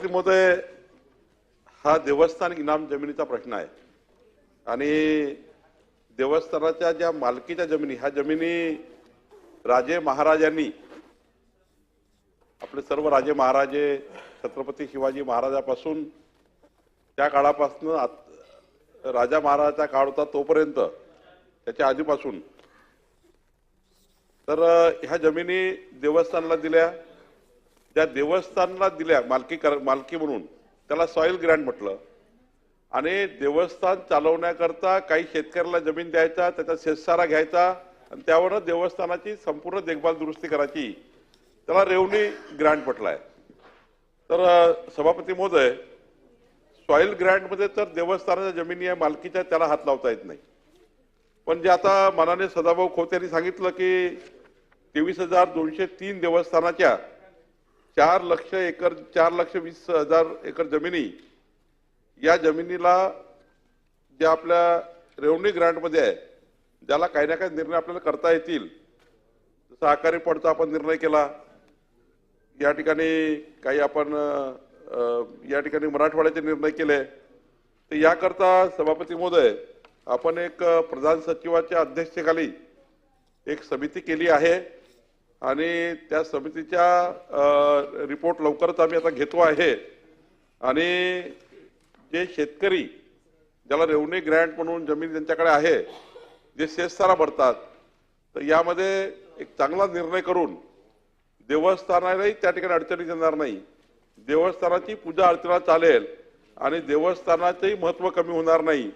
महोदय हा देवस्थान इनाम जमिनीचा प्रश्न आहे. आणि देवस्थानाच्या ज्या मालकीच्या जमिनी ह्या जमिनी राजे महाराजांनी आपले सर्व राजे महाराजे छत्रपती शिवाजी महाराजापासून त्या काळापासून राजा महाराजाचा काळ होता तोपर्यंत त्याच्या आधीपासून तर ह्या जमिनी देवस्थानाला दिल्या. त्या देवस्थानला दिल्या मालकी कर मालकी म्हणून त्याला सॉईल ग्रँड म्हटलं. आणि देवस्थान चालवण्याकरता काही शेतकऱ्याला जमीन द्यायचा त्याचा शेतसारा घ्यायचा आणि त्यावर देवस्थानाची संपूर्ण देखभाल दुरुस्ती करायची. त्याला रेवणी ग्रँड म्हटलं आहे तर सभापती महोदय सॉईल ग्रँडमध्ये तर देवस्थानाच्या जमिनी आहे मालकीच्या त्याला हात लावता येत नाही. पण जे आता मानाने सदाभाऊ खोत यांनी सांगितलं की तेवीस हजार दोनशे तीन देवस्थानाच्या चार लक्ष एकर चार लक्ष वीस हजार एकर जमिनी या जमिनीला ज्या आपल्या रेवणी ग्रँटमध्ये आहे ज्याला काही ना काही निर्णय आपल्याला करता येतील. जसं आकारी पडचा आपण निर्णय केला. या ठिकाणी काही आपण या ठिकाणी मराठवाड्याचे निर्णय केले. तर याकरता सभापती महोदय आपण एक प्रधान सचिवाच्या अध्यक्षतेखाली एक समिती केली आहे. आणि त्या समितीच्या रिपोर्ट लवकरच आम्ही आता घेतो आहे. आणि जे शेतकरी ज्याला रेवणी ग्रँट म्हणून जमीन त्यांच्याकडे आहे जे शेतसारा भरतात तर यामध्ये एक चांगला निर्णय करून देवस्थानालाही त्या ठिकाणी अडचणी येणार नाही. देवस्थानाची पूजा अर्चना चालेल आणि देवस्थानाचंही महत्त्व कमी होणार नाही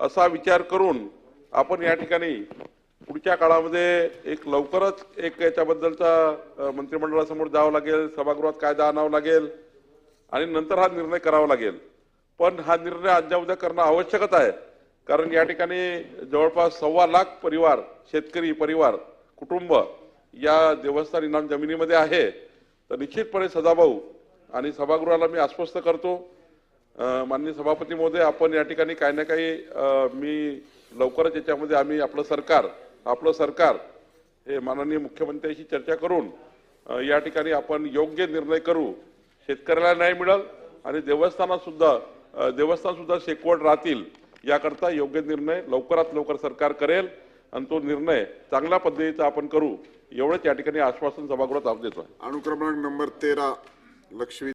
असा विचार करून आपण या ठिकाणी पुढच्या काळामध्ये एक लवकरच एक याच्याबद्दलचा मंत्रिमंडळासमोर जावं लागेल सभागृहात कायदा आणावं लागेल आणि नंतर हा निर्णय करावा लागेल. पण हा निर्णय आजच्या उद्या करणं आवश्यकच आहे. कारण या ठिकाणी जवळपास सव्वा लाख परिवार शेतकरी परिवार कुटुंब या देवस्थान इनाम जमिनीमध्ये आहे. तर निश्चितपणे सदाभाऊ आणि सभागृहाला मी आश्वस्त करतो. माननीय सभापती महोदय आपण या ठिकाणी काही ना काही मी लवकरच याच्यामध्ये आम्ही आपलं सरकार आपलं सरकार हे माननीय मुख्यमंत्र्यांशी चर्चा करून या ठिकाणी आपण योग्य निर्णय करू. शेतकऱ्याला न्याय मिळेल आणि देवस्थानात सुद्धा अ, देवस्थान सुद्धा राहतील याकरता योग्य निर्णय लवकरात लवकर सरकार करेल आणि तो निर्णय चांगल्या पद्धतीचा आपण करू एवढंच या ठिकाणी आश्वासन सभागृहात आप देतो अनुक्रमांक नंबर तेरा लक्ष्मी